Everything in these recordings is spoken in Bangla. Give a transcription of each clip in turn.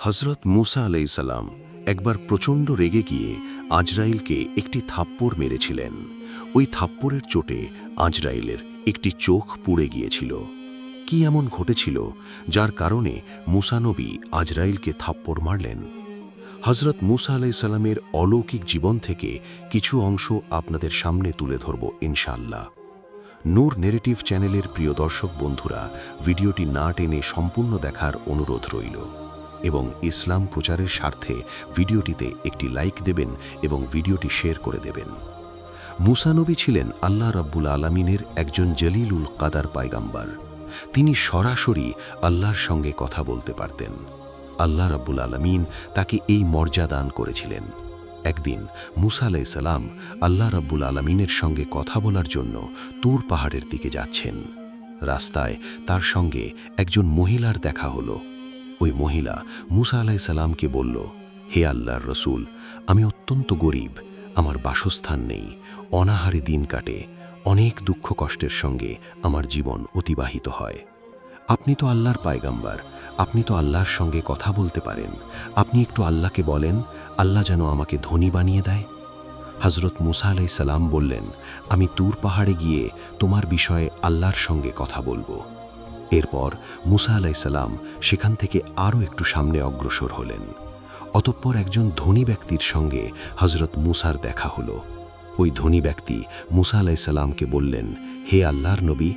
হজরত মুসা আলাইসাল্লাম একবার প্রচণ্ড রেগে গিয়ে আজরাইলকে একটি থাপ্পড় মেরেছিলেন। ওই থাপ্পড়ের চোটে আজরাইলের একটি চোখ পুড়ে গিয়েছিল। কি এমন ঘটেছিল যার কারণে মুসানবী আজরাইলকে থাপ্পড় মারলেন? হজরত মুসা আলাইসাল্লামের অলৌকিক জীবন থেকে কিছু অংশ আপনাদের সামনে তুলে ধরব ইনশাল্লাহ নূর নেরেটিভ চ্যানেলের প্রিয় দর্শক বন্ধুরা, ভিডিওটি না টেনে সম্পূর্ণ দেখার অনুরোধ রইল। এবং ইসলাম প্রচারের স্বার্থে ভিডিওটিতে একটি লাইক দেবেন এবং ভিডিওটি শেয়ার করে দেবেন। মুসানবী ছিলেন আল্লাহ রাব্বুল আলমিনের একজন জলিলুল কাদার পায়গাম্বার। তিনি সরাসরি আল্লাহর সঙ্গে কথা বলতে পারতেন। আল্লাহ রাব্বুল আলমিন তাকে এই মর্যাদা দান করেছিলেন। একদিন মুসা আলাইসাল্লাম আল্লাহ রাব্বুল আলমিনের সঙ্গে কথা বলার জন্য তুর পাহাড়ের দিকে যাচ্ছেন। রাস্তায় তার সঙ্গে একজন মহিলার দেখা হলো। ওই মহিলা মুসা আলাহি সাল্লামকে বলল, হে আল্লাহর রসুল, আমি অত্যন্ত গরিব, আমার বাসস্থান নেই, অনাহারে দিন কাটে, অনেক দুঃখ কষ্টের সঙ্গে আমার জীবন অতিবাহিত হয়। আপনি তো আল্লাহর পায়গাম্বার, আপনি তো আল্লাহর সঙ্গে কথা বলতে পারেন, আপনি একটু আল্লাহকে বলেন, আল্লাহ যেন আমাকে ধনী বানিয়ে দেয়? হজরত মুসা আলাই সালাম বললেন, আমি তুর পাহাড়ে গিয়ে তোমার বিষয়ে আল্লাহর সঙ্গে কথা বলব। এরপর মুসা আলাইসাল্লাম সেখান থেকে আরও একটু সামনে অগ্রসর হলেন। অতঃপর একজন ধনী ব্যক্তির সঙ্গে হজরত মুসার দেখা হলো। ওই ধনী ব্যক্তি মুসা আলাইসাল্লামকে বললেন, হে আল্লাহর নবী,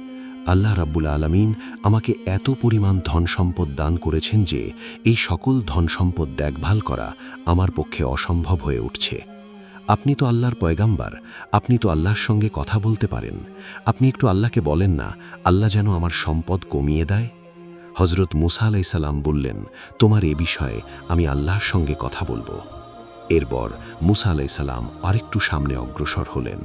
আল্লাহ রাব্বুল আলমিন আমাকে এত পরিমাণ ধন সম্পদ দান করেছেন যে এই সকল ধন সম্পদ দেখভাল করা আমার পক্ষে অসম্ভব হয়ে উঠছে। আপনি তো আল্লাহর পয়গাম্বার, আপনি তো আল্লাহর সঙ্গে কথা বলতে পারেন। আপনি একটু আল্লাহকে বলেন না, আল্লাহ যেন আমার সম্পদ কমিয়ে দেয়। হজরত মুসা আলাইসাল্লাম বললেন, তোমার এ বিষয়ে আমি আল্লাহর সঙ্গে কথা বলব। এরপর মুসা আলাইসাল্লাম আরেকটু সামনে অগ্রসর হলেন।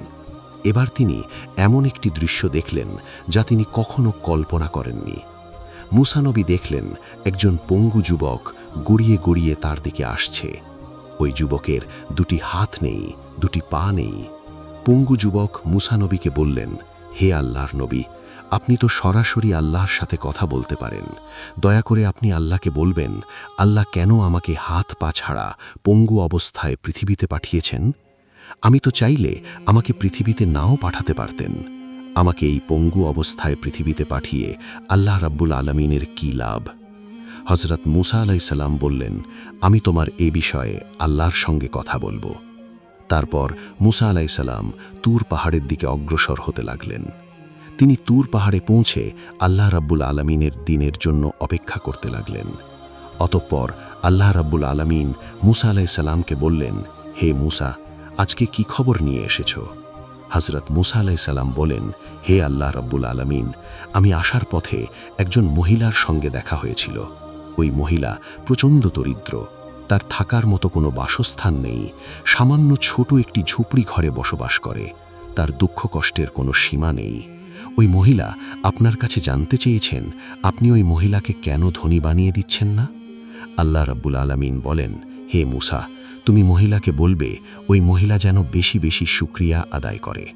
এবার তিনি এমন একটি দৃশ্য দেখলেন, যা তিনি কখনো কল্পনা করেননি। মুসানবী দেখলেন, একজন পঙ্গু যুবক গড়িয়ে গড়িয়ে তার দিকে আসছে। ওই যুবকের দুটি হাত নেই দুটি পা নেই। পঙ্গু যুবক মুসানবীকে বললেন, হে আল্লাহর নবী, আপনি তো সরাসরি আল্লাহর সাথে কথা বলতে পারেন। দয়া করে আপনি আল্লাহকে বলবেন, আল্লাহ কেন আমাকে হাত পা ছাড়া পঙ্গু অবস্থায় পৃথিবীতে পাঠিয়েছেন? আমি তো চাইলে আমাকে পৃথিবীতে নাও পাঠাতে পারতেন। আমাকে এই পঙ্গু অবস্থায় পৃথিবীতে পাঠিয়ে আল্লাহ রাব্বুল আলমিনের কী লাভ? হজরত মুসা আলাইসাল্লাম বললেন, আমি তোমার এ বিষয়ে আল্লাহর সঙ্গে কথা বলব। তারপর মুসা আলাইসাল্লাম তুর পাহাড়ের দিকে অগ্রসর হতে লাগলেন। তিনি তুর পাহাড়ে পৌঁছে আল্লাহ রাব্বুল আলমিনের দিনের জন্য অপেক্ষা করতে লাগলেন। অতঃপর আল্লাহ রাব্বুল আলমিন মুসা আলাইসাল্লামকে বললেন, হে মুসা, আজকে কি খবর নিয়ে এসেছ? হজরত মুসা আলাইসাল্লাম বলেন, হে আল্লাহ রাব্বুল আলমিন, আমি আসার পথে একজন মহিলার সঙ্গে দেখা হয়েছিল। ওই মহিলা প্রচণ্ড দরিদ্র। তার থাকার মতো কোনো বাসস্থান নেই। সামান্য ছোট একটি ঝুপড়ি ঘরে বসবাস করে। তার দুঃখ কষ্টের কোনো সীমা নেই। ওই মহিলা, আপনার কাছে জানতে চেয়েছেন, আপনি ওই মহিলাকে কেন ধনী বানিয়ে দিচ্ছেন না? আল্লাহ রাব্বুল আলমিন বলেন, হে মুসা, তুমি মহিলাকে বলবে, ওই মহিলা যেন বেশি বেশি সুক্রিয়া আদায় করে।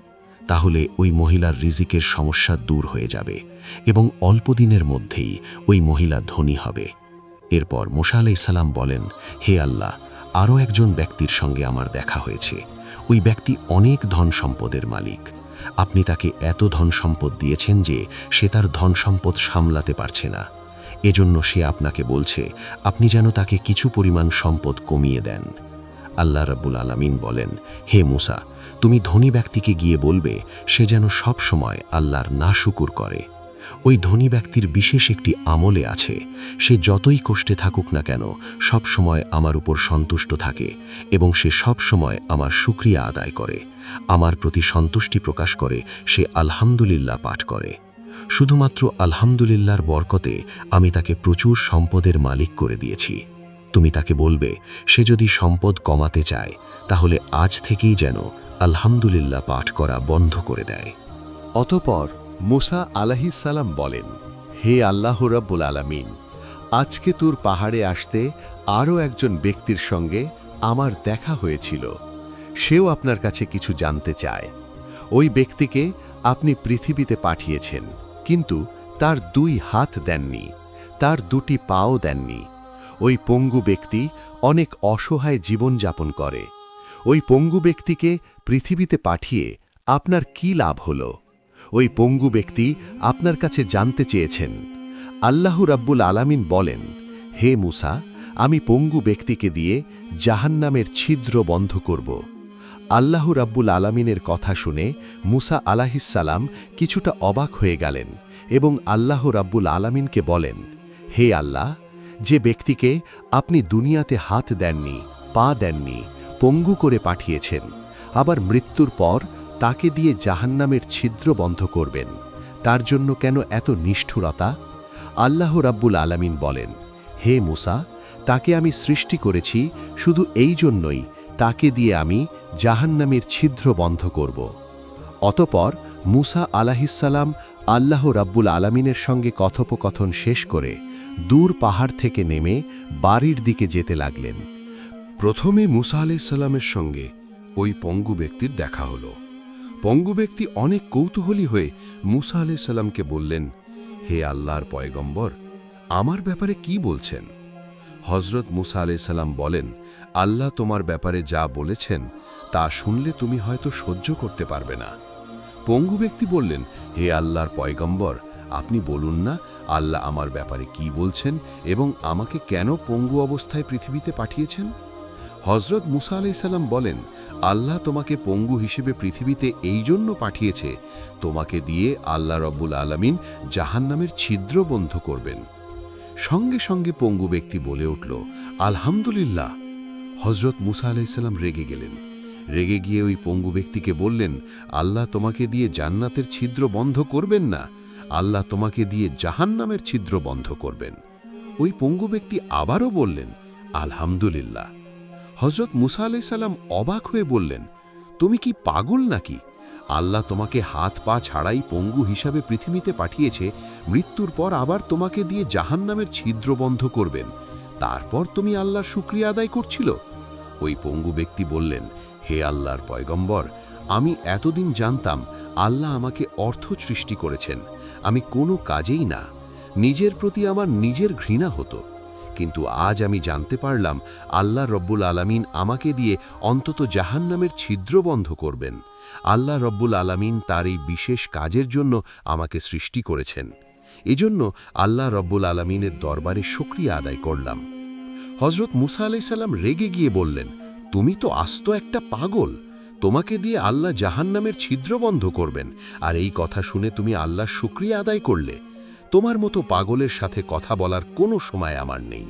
তাহলে ওই মহিলার রিজিকের সমস্যা দূর হয়ে যাবে এবং অল্প দিনের মধ্যেই ওই মহিলা ধনী হবে। এরপর মোশা আলাইসাল্লাম বলেন, হে আল্লাহ, আরও একজন ব্যক্তির সঙ্গে আমার দেখা হয়েছে। ওই ব্যক্তি অনেক ধন সম্পদের মালিক। আপনি তাকে এত ধন সম্পদ দিয়েছেন যে সে তার ধন সম্পদ সামলাতে পারছে না। এজন্য সে আপনাকে বলছে, আপনি যেন তাকে কিছু পরিমাণ সম্পদ কমিয়ে দেন। আল্লাহ রাব্বুল আলামিন বলেন, হে মুসা, তুমি ধনী ব্যক্তিকে গিয়ে বলবে, সে যেন সব সময় আল্লাহর না শুকুর করে। ওই ধনী ব্যক্তির বিশেষ একটি আমলে আছে। সে যতই কষ্টে থাকুক না কেন, সব সময় আমার উপর সন্তুষ্ট থাকে এবং সে সব সময় আমার সুক্রিয়া আদায় করে। আমার প্রতি সন্তুষ্টি প্রকাশ করে, সে আলহামদুলিল্লাহ পাঠ করে। শুধুমাত্র আলহামদুলিল্লাহর বরকতে আমি তাকে প্রচুর সম্পদের মালিক করে দিয়েছি। তুমি তাকে বলবে, সে যদি সম্পদ কমাতে চায়, তাহলে আজ থেকেই যেন আলহামদুলিল্লাহ পাঠ করা বন্ধ করে দেয়। অতপর মুসা আলাহিসাল্লাম বলেন, হে আল্লাহ রাব্বুল আলামিন, আজকে তোর পাহাড়ে আসতে আরও একজন ব্যক্তির সঙ্গে আমার দেখা হয়েছিল। সেও আপনার কাছে কিছু জানতে চায়। ওই ব্যক্তিকে আপনি পৃথিবীতে পাঠিয়েছেন, কিন্তু তার দুই হাত দেননি, তার দুটি পাও দেননি। ওই পঙ্গু ব্যক্তি অনেক অসহায় জীবনযাপন করে। ওই পঙ্গু ব্যক্তিকে পৃথিবীতে পাঠিয়ে আপনার কি লাভ হল? ওই পঙ্গু ব্যক্তি আপনার কাছে জানতে চেয়েছেন। আল্লাহ রাব্বুল আলামিন বলেন, হে মুসা, আমি পঙ্গু ব্যক্তিকে দিয়ে জাহান্নামের ছিদ্র বন্ধ করব। আল্লাহ রাব্বুল আলামিনের কথা শুনে মুসা আলাহিসাল্লাম কিছুটা অবাক হয়ে গেলেন এবং আল্লাহ রাব্বুল আলামিনকে বলেন, হে আল্লাহ, যে ব্যক্তিকে আপনি দুনিয়াতে হাত দেননি, পা দেননি, পঙ্গু করে পাঠিয়েছেন, আবার মৃত্যুর পর তাকে দিয়ে জাহান্নামের ছিদ্র বন্ধ করবেন। তার জন্য কেন এত নিষ্ঠুরতা? আল্লাহ রাব্বুল আলামিন বলেন, হে মুসা, তাকে আমি সৃষ্টি করেছি শুধু এই জন্যই, তাকে দিয়ে আমি জাহান্নামের ছিদ্র বন্ধ করব। অতপর মুসা আলাহিসাল্লাম আল্লাহ রাব্বুল আলামিনের সঙ্গে কথোপকথন শেষ করে দূর পাহাড় থেকে নেমে বাড়ির দিকে যেতে লাগলেন। প্রথমে মুসা আলাইসাল্লামের সঙ্গে ওই পঙ্গু ব্যক্তির দেখা হল। পঙ্গু ব্যক্তি অনেক কৌতূহলী হয়ে মুসা আলাইসাল্লামকে বললেন, হে আল্লাহর পয়গম্বর, আমার ব্যাপারে কি বলছেন? হজরত মুসা আলাইসাল্লাম বলেন, আল্লাহ তোমার ব্যাপারে যা বলেছেন, তা শুনলে তুমি হয়তো সহ্য করতে পারবে না। পঙ্গু ব্যক্তি বললেন, হে আল্লাহর পয়গম্বর, আপনি বলুন না আল্লাহ আমার ব্যাপারে কি বলছেন এবং আমাকে কেন পঙ্গু অবস্থায় পৃথিবীতে পাঠিয়েছেন? হজরত মুসা আলাইসাল্লাম বলেন, আল্লাহ তোমাকে পঙ্গু হিসেবে পৃথিবীতে এই জন্য পাঠিয়েছে। তোমাকে দিয়ে আল্লাহ রব্বুল আলমিন জাহান্নামের ছিদ্র বন্ধ করবেন। সঙ্গে সঙ্গে পঙ্গু ব্যক্তি বলে উঠল, আলহামদুলিল্লাহ। হজরত মুসা আলাইসাল্লাম রেগে গেলেন। রেগে গিয়ে ওই পঙ্গু ব্যক্তিকে বললেন, আল্লাহ তোমাকে দিয়ে জান্নাতের ছিদ্র বন্ধ করবেন না, আল্লাহ তোমাকে দিয়ে জাহান্নামের ছিদ্র বন্ধ করবেন। ওই পঙ্গু ব্যক্তি আবারও বললেন, আলহামদুলিল্লাহ। হজরত মুসা আলাইসাল্লাম অবাক হয়ে বললেন, তুমি কি পাগল নাকি? আল্লাহ তোমাকে হাত পা ছাড়াই পঙ্গু হিসাবে পৃথিবীতে পাঠিয়েছে, মৃত্যুর পর আবার তোমাকে দিয়ে জাহান্নামের ছিদ্র বন্ধ করবেন। তারপর তুমি আল্লাহর শুক্রিয়া আদায় করছিল? ওই পঙ্গু ব্যক্তি বললেন, হে আল্লাহর পয়গম্বর, আমি এতদিন জানতাম আল্লাহ আমাকে অর্থ সৃষ্টি করেছেন। আমি কোনো কাজেই না। নিজের প্রতি আমার নিজের ঘৃণা হতো। কিন্তু আজ আমি জানতে পারলাম আল্লাহ রব্বুল আলামিন আমাকে দিয়ে অন্তত জাহান্নামের ছিদ্র বন্ধ করবেন। আল্লাহ রব্বুল আলামিন তার এই বিশেষ কাজের জন্য আমাকে সৃষ্টি করেছেন। এজন্য আল্লাহ রব্বুল আলামিনের দরবারে সক্রিয়া আদায় করলাম। হজরত মুসা আলাইসাল্লাম রেগে গিয়ে বললেন, তুমি তো আস্ত একটা পাগল। তোমাকে দিয়ে আল্লাহ জাহান্নামের ছিদ্র বন্ধ করবেন। আর এই কথা শুনে তুমি আল্লাহর শুক্রিয়া আদায় করলে। তোমার মতো পাগলের সাথে কথা বলার কোনো সময় আমার নেই।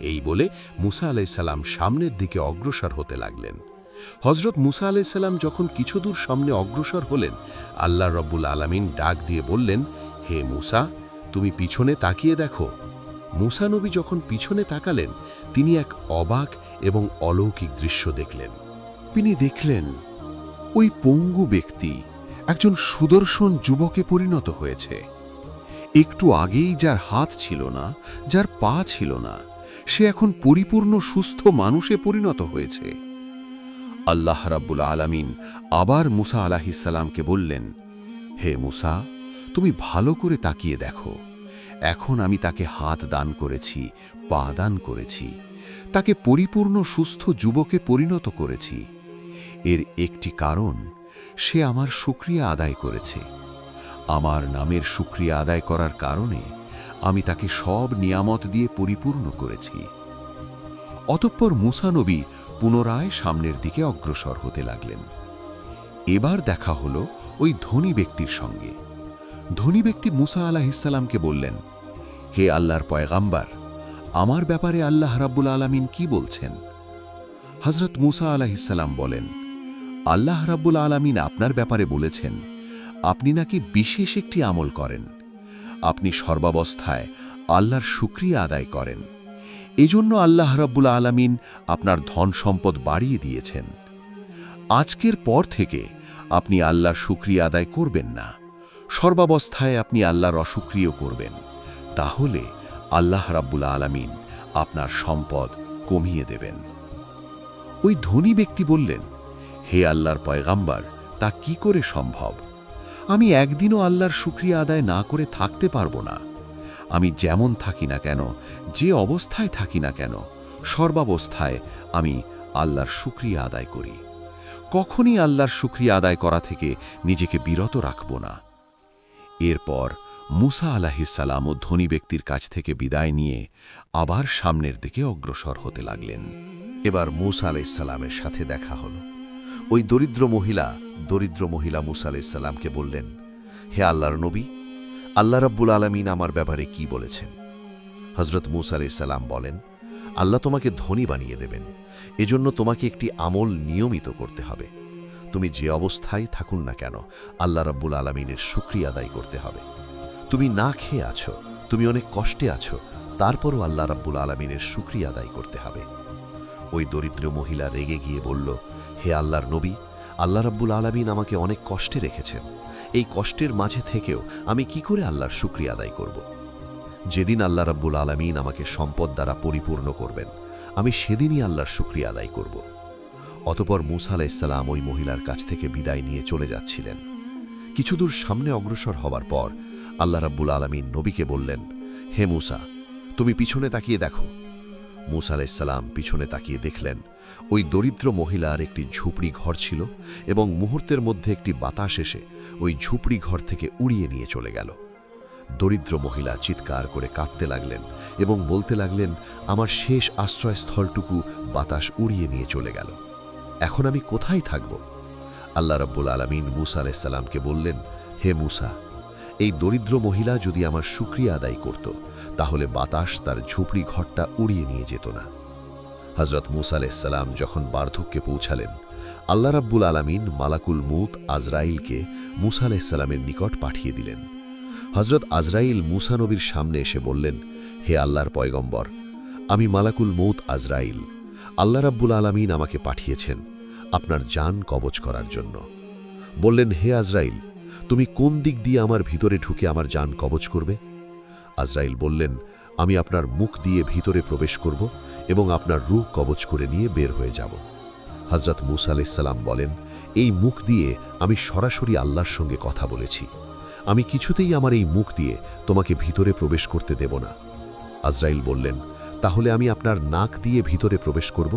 এই বলে মুসা আলাইসাল্লাম সামনের দিকে অগ্রসর হতে লাগলেন। হজরত মুসা আলাইসাল্লাম যখন কিছু দূর সামনে অগ্রসর হলেন, আল্লাহ রব্বুল আলামিন ডাক দিয়ে বললেন, হে মুসা, তুমি পিছনে তাকিয়ে দেখো। মুসা নবী যখন পিছনে তাকালেন, তিনি এক অবাক এবং অলৌকিক দৃশ্য দেখলেন। তিনি দেখলেন, ওই পঙ্গু ব্যক্তি একজন সুদর্শন যুবকে পরিণত হয়েছে। একটু আগেই যার হাত ছিল না, যার পা ছিল না, সে এখন পরিপূর্ণ সুস্থ মানুষে পরিণত হয়েছে। আল্লাহ রাব্বুল আলামিন আবার মুসা আলাহিসাল্লামকে বললেন, হে মুসা, তুমি ভালো করে তাকিয়ে দেখো। এখন আমি তাকে হাত দান করেছি, পা দান করেছি। তাকে পরিপূর্ণ সুস্থ যুবকে পরিণত করেছি। এর একটি কারণ, সে আমার শুক্রিয়া আদায় করেছে। আমার নামের শুক্রিয়া আদায় করার কারণে আমি তাকে সব নিয়ামত দিয়ে পরিপূর্ণ করেছি। অতঃপর মুসানবী পুনরায় সামনের দিকে অগ্রসর হতে লাগলেন। এবার দেখা হলো ওই ধনী ব্যক্তির সঙ্গে। ধনী ব্যক্তি মুসা আলাহিসাল্লামকে বললেন, হে আল্লাহর পয়গাম্বার, আমার ব্যাপারে আল্লাহ রাব্বুল আলামিন কি বলছেন? হজরত মুসা আলাহিসাল্লাম বলেন, আল্লাহ রাব্বুল আলামিন আপনার ব্যাপারে বলেছেন আপনি নাকি বিশেষ একটি আমল করেন। আপনি সর্বাবস্থায় আল্লাহর শুক্রিয়া আদায় করেন। এজন্য আল্লাহ রাব্বুল আলামিন আপনার ধন সম্পদ বাড়িয়ে দিয়েছেন। আজকের পর থেকে আপনি আল্লাহর শুক্রিয়া আদায় করবেন না। সর্বাবস্থায় আপনি আল্লাহর অসুক্রিয় করবেন। তাহলে আল্লাহ রাব্বুল আলামিন আপনার সম্পদ কমিয়ে দেবেন। ওই ধনী ব্যক্তি বললেন, হে আল্লাহর পয়গাম্বার, তা কি করে সম্ভব? আমি একদিনও আল্লাহর শুক্রিয়া আদায় না করে থাকতে পারব না। আমি যেমন থাকি না কেন, যে অবস্থায় থাকি না কেন, সর্বাবস্থায় আমি আল্লাহর শুক্রিয়া আদায় করি। কখনই আল্লাহর শুক্রিয়া আদায় করা থেকে নিজেকে বিরত রাখব না। এরপর মুসা আলাহিসাল্লাম ও ধনী ব্যক্তির কাছ থেকে বিদায় নিয়ে আবার সামনের দিকে অগ্রসর হতে লাগলেন। এবার মুসা আলাইসাল্লামের সাথে দেখা হলো। ওই দরিদ্র মহিলা দরিদ্র মহিলা মুসা আলাইসাল্লামকে বললেন, হে আল্লাহর নবী, আল্লাহ রাব্বুল আলমিন আমার ব্যাপারে কি বলেছেন? হজরত মুসা আলাইসাল্লাম বলেন, আল্লাহ তোমাকে ধনী বানিয়ে দেবেন। এজন্য তোমাকে একটি আমল নিয়মিত করতে হবে। তুমি যে অবস্থায় থাকুন না কেন, আল্লাহ রাব্বুল আলমিনের শুক্রিয়া আদায় করতে হবে। তুমি না খেয়ে আছো, তুমি অনেক কষ্টে আছো, তারপরও আল্লাহ রাব্বুল আলমিনের শুক্রিয়া আদায় করতে হবে। ওই দরিদ্র মহিলা রেগে গিয়ে বলল হে আল্লাহর নবী, আল্লাহ রাব্বুল আলমিন আমাকে অনেক কষ্টে রেখেছেন। এই কষ্টের মাঝে থেকেও আমি কি করে আল্লাহর শুক্রিয়া আদায় করব? যেদিন আল্লাহ রাব্বুল আলমিন আমাকে সম্পদ দ্বারা পরিপূর্ণ করবেন, আমি সেদিনই আল্লাহর শুক্রিয়া আদায় করব। অতপর মুসা আলাইসাল্লাম ওই মহিলার কাছ থেকে বিদায় নিয়ে চলে যাচ্ছিলেন। কিছুদূর সামনে অগ্রসর হবার পর আল্লাহ রাব্বুল আলমিন নবীকে বললেন, হে মুসা, তুমি পিছনে তাকিয়ে দেখো। মুসা আলাইসাল্লাম পিছনে তাকিয়ে দেখলেন ওই দরিদ্র মহিলার একটি ঝুপড়ি ঘর ছিল এবং মুহূর্তের মধ্যে একটি বাতাস এসে ওই ঝুপড়ি ঘর থেকে উড়িয়ে নিয়ে চলে গেল। দরিদ্র মহিলা চিৎকার করে কাঁদতে লাগলেন এবং বলতে লাগলেন, আমার শেষ আশ্রয়স্থলটুকু বাতাস উড়িয়ে নিয়ে চলে গেল। এখন আমি কোথায় থাকব? আল্লাহ রাব্বুল আলমিন মুসা আলাইসাল্লামকে বললেন, হে মুসা, এই দরিদ্র মহিলা যদি আমার শুক্রিয়া আদায় করত, তাহলে বাতাস তার ঝুপড়ি ঘরটা উড়িয়ে নিয়ে যেত না। হজরত মুসা আলাইসাল্লাম যখন বার্ধক্যে পৌঁছালেন, আল্লাহ রাব্বুল আলমিন মালাকুল মুত আজরাইলকে মুসা আলাইসাল্লামের নিকট পাঠিয়ে দিলেন। হজরত আজরাইল মুসা নবীর সামনে এসে বললেন, হে আল্লাহর পয়গম্বর, আমি মালাকুল মৌত আজরাইল। আল্লাহ রাব্বুল আলমিন আমাকে পাঠিয়েছেন আপনার যান কবচ করার জন্য। বললেন, হে আজরাইল, তুমি কোন দিক দিয়ে আমার ভিতরে ঢুকে আমার যান কবচ করবে? আজরাইল বললেন, আমি আপনার মুখ দিয়ে ভিতরে প্রবেশ করব এবং আপনার রূহ কবচ করে নিয়ে বের হয়ে যাব। হজরত মুসা আলাইসাল্লাম বলেন, এই মুখ দিয়ে আমি সরাসরি আল্লাহর সঙ্গে কথা বলেছি। আমি কিছুতেই আমার এই মুখ দিয়ে তোমাকে ভিতরে প্রবেশ করতে দেব না। আজরাইল বললেন, তাহলে আমি আপনার নাক দিয়ে ভিতরে প্রবেশ করব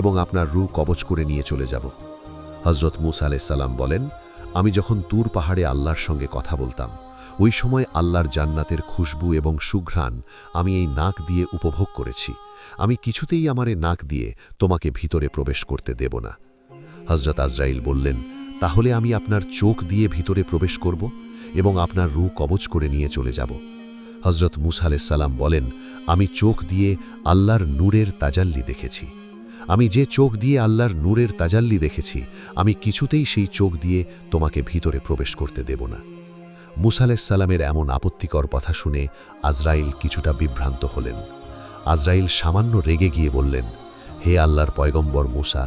এবং আপনার রু কবচ করে নিয়ে চলে যাব। হজরত মুসা আলাইসাল্লাম বলেন, আমি যখন তুর পাহাড়ে আল্লাহর সঙ্গে কথা বলতাম, ওই সময় আল্লাহর জান্নাতের খুশবু এবং সুঘ্রাণ আমি এই নাক দিয়ে উপভোগ করেছি। আমি কিছুতেই আমার নাক দিয়ে তোমাকে ভিতরে প্রবেশ করতে দেব না। হজরত আজরাইল বললেন, তাহলে আমি আপনার চোখ দিয়ে ভিতরে প্রবেশ করব এবং আপনার রু কবচ করে নিয়ে চলে যাব। হজরত মুসা সালাম বলেন, আমি চোখ দিয়ে আল্লাহর নূরের তাজাল্লি দেখেছি। আমি যে চোখ দিয়ে আল্লাহর নূরের তাজাল্লি দেখেছি, আমি কিছুতেই সেই চোখ দিয়ে তোমাকে ভিতরে প্রবেশ করতে দেব না। মুসা সালামের এমন আপত্তিকর কথা শুনে আজরাইল কিছুটা বিভ্রান্ত হলেন। আজরাইল সামান্য রেগে গিয়ে বললেন, হে আল্লাহর পয়গম্বর মুসা,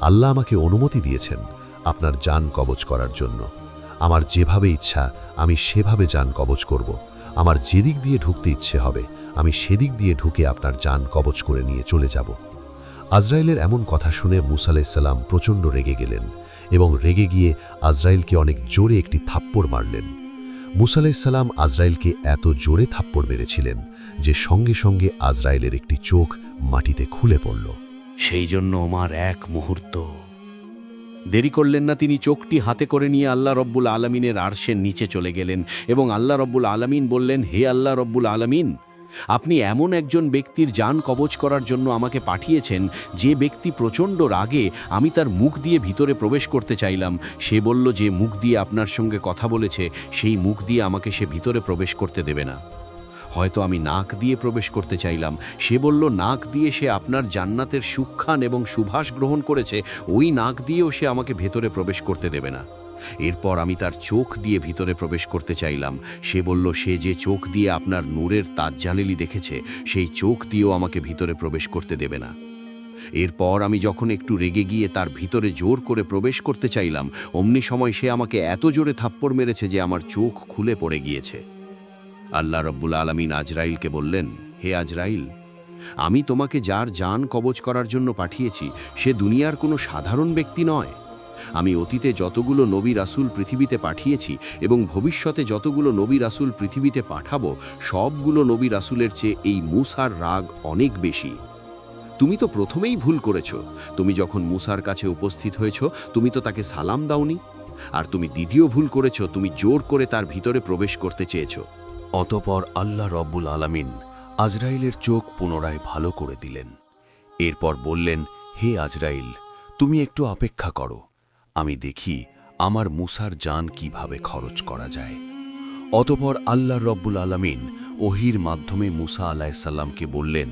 আল্লাহ আমাকে অনুমতি দিয়েছেন আপনার যান কবচ করার জন্য। আমার যেভাবে ইচ্ছা, আমি সেভাবে যান কবচ করব। আমার যেদিক দিয়ে ঢুকতে ইচ্ছে হবে, আমি সেদিক দিয়ে ঢুকে আপনার যান কবচ করে নিয়ে চলে যাব। আজরাইলের এমন কথা শুনে মুসা আলাইসাল্লাম প্রচণ্ড রেগে গেলেন এবং রেগে গিয়ে আজরাইলকে অনেক জোরে একটি থাপ্পড় মারলেন। মুসা আলাইসাল্লাম আজরাইলকে এত জোরে থাপ্পড় মেরেছিলেন যে সঙ্গে সঙ্গে আজরাইলের একটি চোখ মাটিতে খুলে পড়ল। সেই জন্য আমার এক মুহূর্ত। দেরি করলেন না তিনি চোখটি হাতে করে নিয়ে আল্লাহ রব্বুল আলমিনের আরশের নিচে চলে গেলেন এবং আল্লাহ রব্বুল আলমিন বললেন, হে আল্লাহ রব্বুল আলমিন আপনি এমন একজন ব্যক্তির যান কবচ করার জন্য আমাকে পাঠিয়েছেন, যে ব্যক্তি প্রচণ্ড রাগে আমি তার মুখ দিয়ে ভিতরে প্রবেশ করতে চাইলাম। সে বলল যে মুখ দিয়ে আপনার সঙ্গে কথা বলেছে, সেই মুখ দিয়ে আমাকে সে ভিতরে প্রবেশ করতে দেবে না। হয়তো আমি নাক দিয়ে প্রবেশ করতে চাইলাম। সে বলল, নাক দিয়ে সে আপনার জান্নাতের সুখান এবং সুভাষ গ্রহণ করেছে, ওই নাক দিয়েও সে আমাকে ভেতরে প্রবেশ করতে দেবে না। এরপর আমি তার চোখ দিয়ে ভিতরে প্রবেশ করতে চাইলাম। সে বলল, সে যে চোখ দিয়ে আপনার নূরের তাজ্জালেলি দেখেছে, সেই চোখ দিয়েও আমাকে ভিতরে প্রবেশ করতে দেবে না। এরপর আমি যখন একটু রেগে গিয়ে তার ভিতরে জোর করে প্রবেশ করতে চাইলাম, অমনি সময় সে আমাকে এত জোরে থাপ্পড় মেরেছে যে আমার চোখ খুলে পড়ে গিয়েছে। আল্লাহ রব্বুল আলমিন আজরাইলকে বললেন, হে আজরাইল, আমি তোমাকে যার যান কবচ করার জন্য পাঠিয়েছি, সে দুনিয়ার কোনো সাধারণ ব্যক্তি নয়। আমি অতীতে যতগুলো নবী রাসুল পৃথিবীতে পাঠিয়েছি এবং ভবিষ্যতে যতগুলো নবী রাসুল পৃথিবীতে পাঠাবো, সবগুলো নবী রাসুলের চেয়ে এই মুসার রাগ অনেক বেশি। তুমি তো প্রথমেই ভুল করেছ। তুমি যখন মুসার কাছে উপস্থিত হয়েছ, তুমি তো তাকে সালাম দাওনি। আর তুমি দ্বিতীয় ভুল করেছ, তুমি জোর করে তার ভিতরে প্রবেশ করতে চেয়েছ। অতপর আল্লাহ রব্বুল আলামিন আজরাইলের চোখ পুনরায় ভালো করে দিলেন। এরপর বললেন, হে আজরাইল, তুমি একটু অপেক্ষা করো। আমি দেখি আমার মুসার জান কীভাবে খরচ করা যায়। অতপর আল্লাহ রব্বুল আলামিন ওহির মাধ্যমে মুসা আলাইসাল্লামকে বললেন,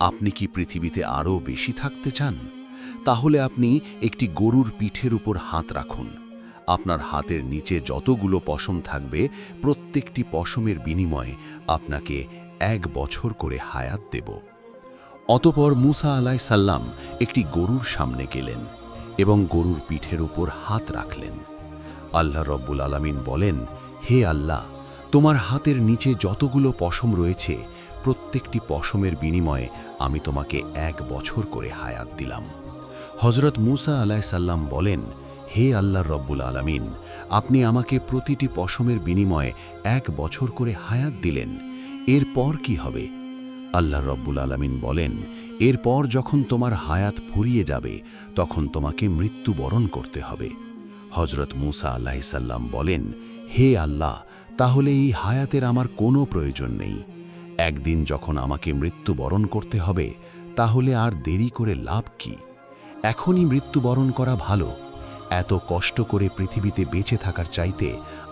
আপনি কি পৃথিবীতে আরও বেশি থাকতে চান? তাহলে আপনি একটি গরুর পিঠের উপর হাত রাখুন। আপনার হাতের নিচে যতগুলো পশম থাকবে, প্রত্যেকটি পশমের বিনিময়ে আপনাকে এক বছর করে হায়াত দেব। অতপর মুসা আলাই সাল্লাম একটি গরুর সামনে গেলেন। এবং গরুর পিঠের উপর হাত রাখলেন। আল্লাহ রব্বুল আলামিন বলেন, হে আল্লাহ, তোমার হাতের নিচে যতগুলো পশম রয়েছে, প্রত্যেকটি পশমের বিনিময়ে আমি তোমাকে এক বছর করে হায়াত দিলাম। হজরত মুসা আলাহ সাল্লাম বলেন, হে আল্লাহ রব্বুল আলামিন, আপনি আমাকে প্রতিটি পশমের বিনিময়ে এক বছর করে হায়াত দিলেন। এরপর কি হবে? আল্লাহ রব্বুল আলামিন বলেন, এরপর যখন তোমার হায়াত ফুরিয়ে যাবে, তখন তোমাকে মৃত্যুবরণ করতে হবে। হজরত মুসা আলাহিসাল্লাম বলেন, হে আল্লাহ, তাহলে এই হায়াতের আমার কোনো প্রয়োজন নেই। একদিন যখন আমাকে মৃত্যুবরণ করতে হবে, তাহলে আর দেরি করে লাভ কি? এখনই মৃত্যুবরণ করা ভালো। এত কষ্ট করে পৃথিবীতে বেঁচে থাকার চাইতে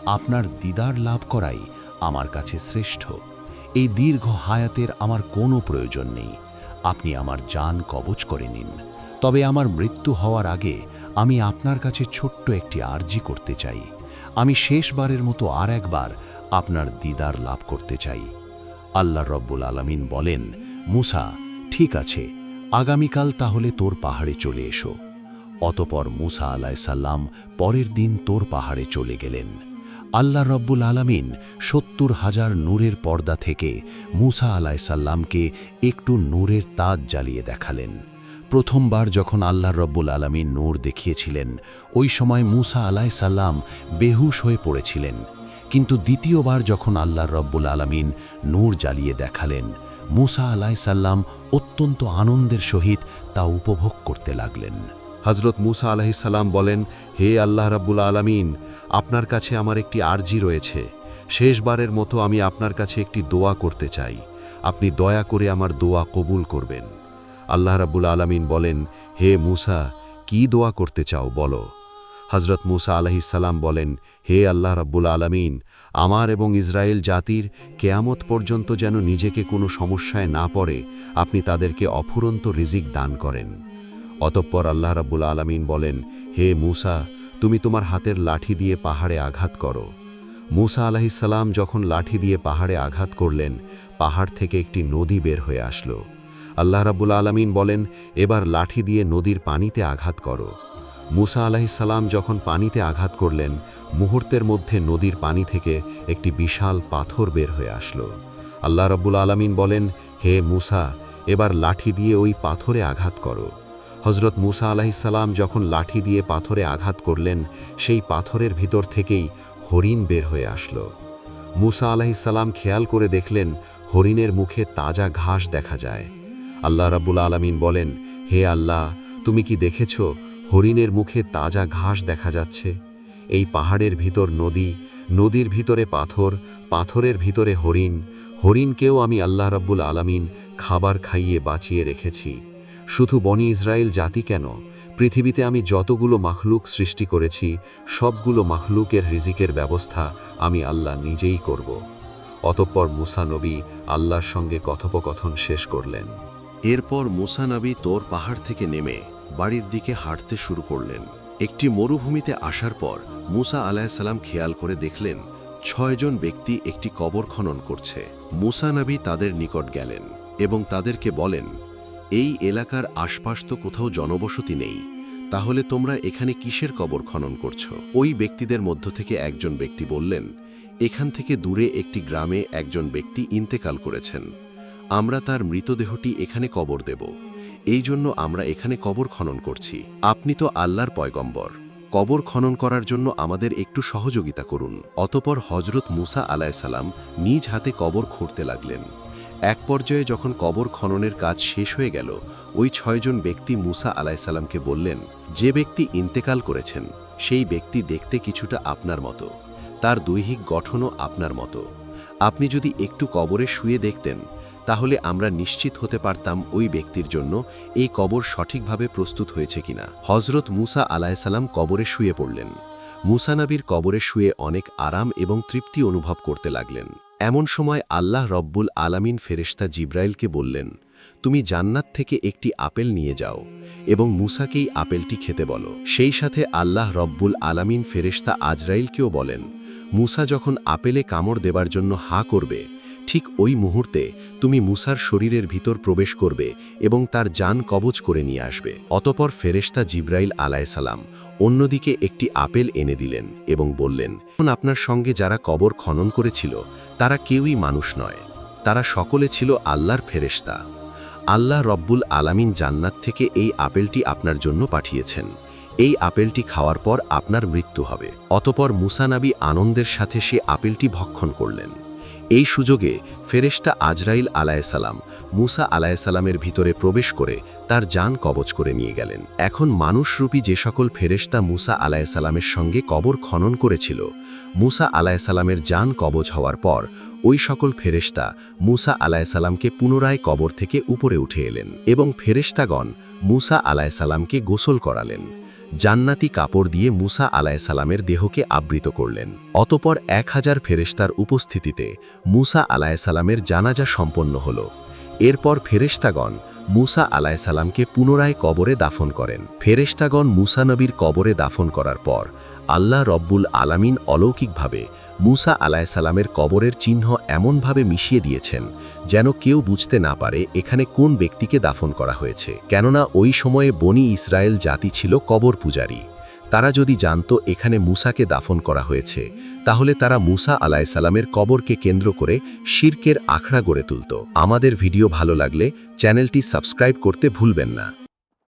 আপনার দিদার লাভ করাই আমার কাছে শ্রেষ্ঠ। এই দীর্ঘ হায়াতের আমার কোনো প্রয়োজন নেই। আপনি আমার যান কবচ করে নিন। তবে আমার মৃত্যু হওয়ার আগে আমি আপনার কাছে ছোট্ট একটি আর্জি করতে চাই। আমি শেষবারের মতো আর একবার আপনার দিদার লাভ করতে চাই। আল্লাহ রব্বুল আলামিন বলেন, মুসা, ঠিক আছে, আগামীকাল তাহলে তোর পাহাড়ে চলে এসো। অতপর মুসা আলাইসাল্লাম পরের দিন তোর পাহাড়ে চলে গেলেন। আল্লাহ রব্বুল আলামিন সত্তর হাজার নূরের পর্দা থেকে মুসা আলাইসাল্লামকে একটু নূরের তাজ জ্বালিয়ে দেখালেন। প্রথমবার যখন আল্লাহ রব্বুল আলামিন নূর দেখিয়েছিলেন, ওই সময় মুসা আলাইসাল্লাম বেহুশ হয়ে পড়েছিলেন। কিন্তু দ্বিতীয়বার যখন আল্লাহ রব্বুল আলামিন নূর জ্বালিয়ে দেখালেন, মুসা আলাইসাল্লাম অত্যন্ত আনন্দের সহিত তা উপভোগ করতে লাগলেন। হজরত মুসা আলাহিসাল্লাম বলেন, হে আল্লাহ রাব্বুল আলামিন, আপনার কাছে আমার একটি আর্জি রয়েছে। শেষবারের মতো আমি আপনার কাছে একটি দোয়া করতে চাই। আপনি দয়া করে আমার দোয়া কবুল করবেন। আল্লাহ রাব্বুল আলামিন বলেন, হে মুসা, কি দোয়া করতে চাও বলো? হজরত মুসা আলাহিসাল্লাম বলেন, হে আল্লাহ রাব্বুল আলামিন, আমার এবং ইসরায়েল জাতির কেয়ামত পর্যন্ত যেন নিজেকে কোনো সমস্যায় না পড়ে, আপনি তাদেরকে অফুরন্ত রিজিক দান করেন। অতঃপর আল্লাহ রাব্বুল আলামিন বলেন, হে মুসা, তুমি তোমার হাতের লাঠি দিয়ে পাহাড়ে আঘাত করো। মুসা আলাহিসাল্লাম যখন লাঠি দিয়ে পাহাড়ে আঘাত করলেন, পাহাড় থেকে একটি নদী বের হয়ে আসলো। আল্লাহ রাব্বুল আলামিন বলেন, এবার লাঠি দিয়ে নদীর পানিতে আঘাত করো। মুসা আলাহিসাল্লাম যখন পানিতে আঘাত করলেন, মুহূর্তের মধ্যে নদীর পানি থেকে একটি বিশাল পাথর বের হয়ে আসলো। আল্লাহ রাব্বুল আলামিন বলেন, হে মুসা, এবার লাঠি দিয়ে ওই পাথরে আঘাত করো। হজরত মুসা আলাহিসাল্লাম যখন লাঠি দিয়ে পাথরে আঘাত করলেন, সেই পাথরের ভিতর থেকেই হরিণ বের হয়ে আসলো। মুসা আলাহিসাল্লাম খেয়াল করে দেখলেন, হরিণের মুখে তাজা ঘাস দেখা যায়। আল্লাহ রাব্বুল আলামিন বলেন, হে আল্লাহ, তুমি কি দেখেছ হরিণের মুখে তাজা ঘাস দেখা যাচ্ছে? এই পাহাড়ের ভিতর নদী, নদীর ভিতরে পাথর, পাথরের ভিতরে হরিণ, হরিণকেও আমি আল্লাহ রাব্বুল আলামিন খাবার খাইয়ে বাঁচিয়ে রেখেছি। শুধু বনি ইসরায়েল জাতি কেন? পৃথিবীতে আমি যতগুলো মাখলুক সৃষ্টি করেছি, সবগুলো মাখলুকের রিজিকের ব্যবস্থা আমি আল্লাহ নিজেই করব। অতঃপর মুসা নবী আল্লাহর সঙ্গে কথোপকথন শেষ করলেন। এরপর মুসা নবী তোর পাহাড় থেকে নেমে বাড়ির দিকে হাঁটতে শুরু করলেন। একটি মরুভূমিতে আসার পর মুসা আলাহিসাল্লাম খেয়াল করে দেখলেন ছয়জন ব্যক্তি একটি কবর খনন করছে। মুসা নবী তাদের নিকট গেলেন এবং তাদেরকে বলেন এই এলাকার আশপাশ তো কোথাও জনবসতি নেই। তাহলে তোমরা এখানে কিসের কবর খনন করছ? ওই ব্যক্তিদের মধ্য থেকে একজন ব্যক্তি বললেন, এখান থেকে দূরে একটি গ্রামে একজন ব্যক্তি ইন্তেকাল করেছেন। আমরা তার মৃতদেহটি এখানে কবর দেব। এই জন্য আমরা এখানে কবর খনন করছি। আপনি তো আল্লাহর পয়গম্বর। কবর খনন করার জন্য আমাদের একটু সহযোগিতা করুন। অতপর হজরত মুসা আলাইসালাম নিজ হাতে কবর খুঁড়তে লাগলেন। এক পর্যায়ে যখন কবর খননের কাজ শেষ হয়ে গেল, ওই ছয়জন ব্যক্তি মুসা আলাইসালামকে বললেন, যে ব্যক্তি ইন্তেকাল করেছেন, সেই ব্যক্তি দেখতে কিছুটা আপনার মতো। তার দৈহিক গঠনও আপনার মতো। আপনি যদি একটু কবরে শুয়ে দেখতেন, তাহলে আমরা নিশ্চিত হতে পারতাম ওই ব্যক্তির জন্য এই কবর সঠিকভাবে প্রস্তুত হয়েছে কিনা। হজরত মুসা আলাইসালাম কবরে শুয়ে পড়লেন। মুসা নবীর কবরে শুয়ে অনেক আরাম এবং তৃপ্তি অনুভব করতে লাগলেন। এমন সময় আল্লাহ রব্বুল আলামিন ফেরেশতা জিব্রাইলকে বললেন, তুমি জান্নাত থেকে একটি আপেল নিয়ে যাও এবং মুসাকেই আপেলটি খেতে বলো। সেই সাথে আল্লাহ রব্বুল আলামিন ফেরেশতা আজরাইলকেও বলেন, মুসা যখন আপেলে কামড় দেবার জন্য হা করবে ঠিক ওই মুহূর্তে তুমি মুসার শরীরের ভিতর প্রবেশ করবে এবং তার যান কবজ করে নিয়ে আসবে। অতপর ফেরেশতা জিব্রাইল আলাইসালাম অন্যদিকে একটি আপেল এনে দিলেন এবং বললেন, এখন আপনার সঙ্গে যারা কবর খনন করেছিল, তারা কেউই মানুষ নয়। তারা সকলে ছিল আল্লাহর ফেরেশতা। আল্লাহ রব্বুল আলামিন জান্নাত থেকে এই আপেলটি আপনার জন্য পাঠিয়েছেন। এই আপেলটি খাওয়ার পর আপনার মৃত্যু হবে। অতপর মুসানাবি আনন্দের সাথে সে আপেলটি ভক্ষণ করলেন। এই সুযোগে ফেরেশতা আজরাইল আলায়সালাম মুসা আলায়সালামের ভিতরে প্রবেশ করে তার যান কবচ করে নিয়ে গেলেন। এখন মানুষরূপী যে সকল ফেরেশতা মুসা আলায়সালামের সঙ্গে কবর খনন করেছিল, মুসা আলায়সালামের যান কবচ হওয়ার পর ওই সকল ফেরেশতা মুসা আলায়সালামকে পুনরায় কবর থেকে উপরে উঠে এলেন এবং ফেরেশতাগণ মুসা আলায়সালামকে গোসল করালেন। জান্নাতি কাপড় দিয়ে মুসা আলায়সালামের দেহকে আবৃত করলেন। অতপর এক হাজার ফেরেস্তার উপস্থিতিতে মুসা আলায়সালামের জানাজা সম্পন্ন হল। এরপর ফেরেস্তাগণ মুসা আলায়সালামকে পুনরায় কবরে দাফন করেন। ফেরেস্তাগণ মুসানবীর কবরে দাফন করার পর আল্লাহ রব্বুল আলামিন অলৌকিকভাবে মুসা আলায়সালামের কবরের চিহ্ন এমনভাবে মিশিয়ে দিয়েছেন যেন কেউ বুঝতে না পারে এখানে কোন ব্যক্তিকে দাফন করা হয়েছে। কেননা ওই সময়ে বনি ইসরায়েল জাতি ছিল কবর পূজারী। তারা যদি জানত এখানে মুসাকে দাফন করা হয়েছে, তাহলে তারা মুসা আলাইসালামের কবরকে কেন্দ্র করে শির্কের আখড়া গড়ে তুলত। আমাদের ভিডিও ভালো লাগলে চ্যানেলটি সাবস্ক্রাইব করতে ভুলবেন না।